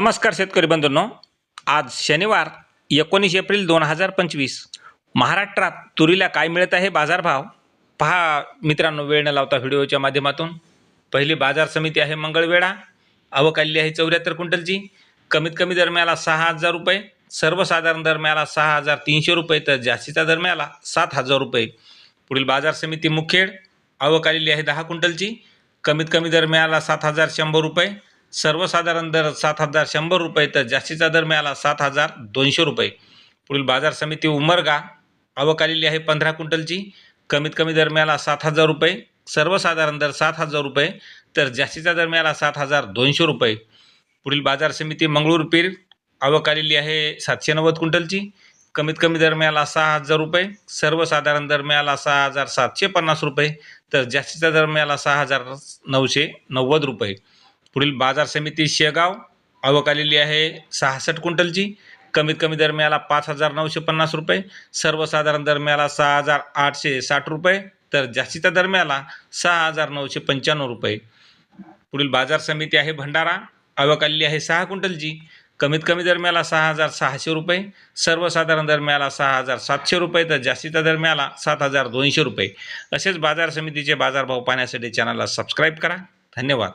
नमस्कार शेतकरी बंधूंनो. आज शनिवार एकोणीस एप्रिल दोन हजार पंचवीस. महाराष्ट्रात तुरीला काय मिळत आहे बाजारभाव? पहा मित्रांनो वेळ न लावता व्हिडिओच्या माध्यमातून. पहिली बाजार समिती आहे मंगळवेढा. अवकाली आहे चौऱ्याहत्तर क्विंटलची. कमीत कमी दरम्याला सहा हजार रुपये. सर्वसाधारण दरम्याला सहा हजार तीनशे रुपये तर जास्तीचा दरम्याला सात हजार रुपये. पुढील बाजार समिती मुखेड. आवक आलेली आहे दहा क्विंटलची. कमीत कमी दर मिळाला सात हजार शंभर रुपये. सर्वसाधारण दर सात हजार शंभर रुपये तर जास्तीचा दर मिळाला सात हजार दोनशे रुपये. पुढील बाजार समिती उमरगा आवक आलेली आहे पंधरा क्विंटलची. कमीत कमी दर मिळाला सात हजार रुपये. सर्वसाधारण दर सात हजार रुपये तर जास्तीचा दर मिळाला सात हजार दोनशे रुपये. पुढील बाजार समिती मंगळूर पीर आवक आलेली आहे सातशे नव्वद क्विंटलची. कमीत कमी दर मिळाला सहा हजार रुपये. सर्वसाधारण दर मिळाला सहा हजार सातशे पन्नास रुपये तर जास्तीचा दर मिळाला सहा हजार नऊशे नव्वद रुपये. पुढील बाजार समिती शेगाव आवक आलेली आहे सहासष्ट क्विंटलची. कमीत कमी दर मिळाला पाच हजार नऊशे पन्नास रुपये. सर्वसाधारण दर मिळाला सहा हजार आठशे साठ रुपये. तर जास्तीचा दर मिळाला सहा हजार नऊशे पंच्याण्णव रुपये. पुढील बाजार समिती आहे भंडारा. आवक आलेली आहे सहा क्विंटलची. कमीत कमी दर मिळाला सहा हजार सहाशे रुपये. सर्वसाधारण दर मिळाला सहा हजार सातशे रुपये. तर जास्तीचा दर मिळाला सात हजार दोनशे रुपये. असेच बाजार समितीचे बाजारभाव पाहण्यासाठी चॅनलला सबस्क्राईब करा. धन्यवाद.